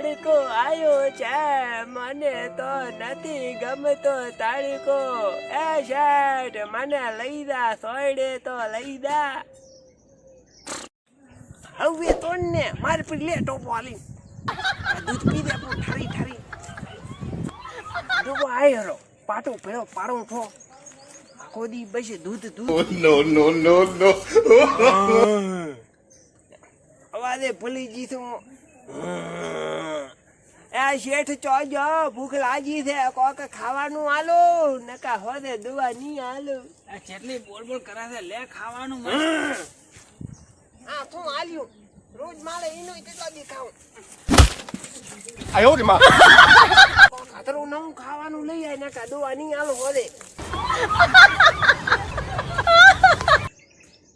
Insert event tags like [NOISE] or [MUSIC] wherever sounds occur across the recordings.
તાળીકો આયો છે મને તો નથી ગમતો તાળીકો. એ શેઠ મને લઈ દા સોયડે તો લઈ દા હવે તો ને મારી પર લે ટોપો આલી. આ દૂધ પી દે આપણું ઠારી ઠારી. ડૂબો આય હરો પાટો ભેળો પારો થો કોદી બસે દૂધ દૂધ. નો નો નો no. અવાજે ભૂલી જીતો એ શેઠ ચોજો ભૂખ લાગી છે કોક ખાવાનું આલો નકા હોદે દવા નહીં આલો. આ જેટલી બોલ બોલ લે ખાવાનું હા તું આલ્યું. રોજ મારે એનો કેટલા દી ખાવ. આયો રે માં. ખાતરું નવું ખાવાનું લઈ આય નકા દવા નહીં આલો હોદે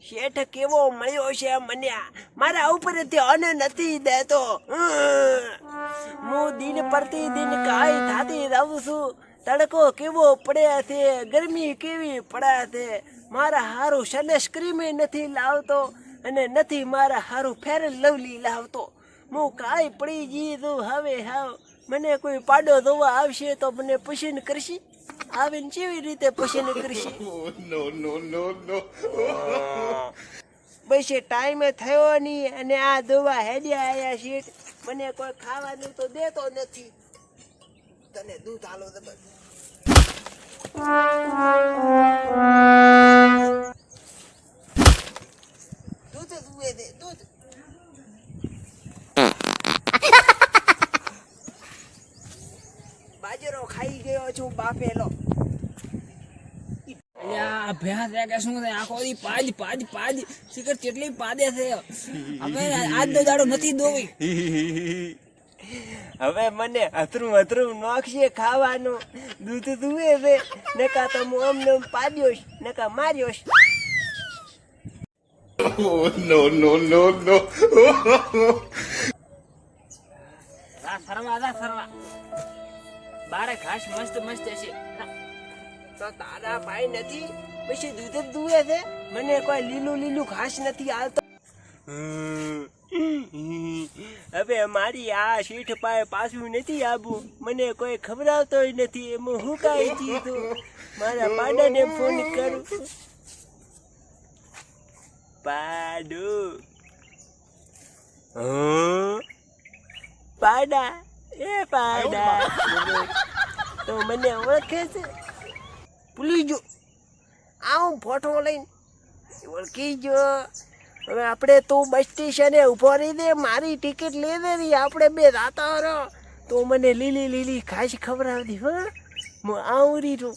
શેઠ કેવો મળ્યો છે મને મારા ઉપર તે અન નથી દેતો. હું દિન પ્રતિદિન કાંઈ થાતી રહું છું. તડકો કેવો પડે છે ગરમી કેવી પડે છે. મારા હારું સનેસ ક્રીમે નથી લાવતો અને નથી મારા હારું ફેર લવલી લાવતો. હું કાંઈ પડી જઈ તું હવે હાવ. મને કોઈ પાડો ધોવા આવશે તો મને પસંદ કરશે. આવીને કેવી રીતે પસંદ કરશે? [LAUGHS] [LAUGHS] [LAUGHS] એ ટાઈમે થયો નહીં અને આ દવા હેડ્યા આયા શીટ મને કોઈ ખાવાનું તો દેતો નથી. તને દૂધ હાલો દૂધ દુએ દે, દૂધ. બાજરો ખાઈ ગયો છું બાફેલો. આ ભેંસ છે કે શું છે? આખો દી પાજ પાજ પાજ. શિખર કેટલી પાદે છે. હવે આજ તો દાડો નથી દોવી હવે મને અથરું અથરું નોખશે ખાવાનું. દૂધ દુવે છે. નકા તો હું અમને પાડ્યો નકા માર્યો સરવા સરવા બારે ઘાસ મસ્ત મસ્ત છે. તો તારા ભાઈ નથી પછી દૂધ જ દુવે છે. મને કોઈ લીલું લીલું ઘાસ નથી હાલતો. હવે મારી આ શીઠ પાય પાછું નથી આવું મને કોઈ ખબરાવતો નથી. એમાં હું કાંઈ ચીધું મારા પાડાને ફોન કરું. પાડો. પાડા. એ પાડા. તો મને ઓળખે છે? ભૂલી જો આવું ફોટો લઈને ઓળખી જો હવે આપણે તું બસ સ્ટેશને ઊભો રહી દે, મારી ટિકિટ લઈ દે રી, આપણે બે રાતા રહો. તો મને લીલી લીલી ખાસ ખબર આવતી હા. હું આવું રીતું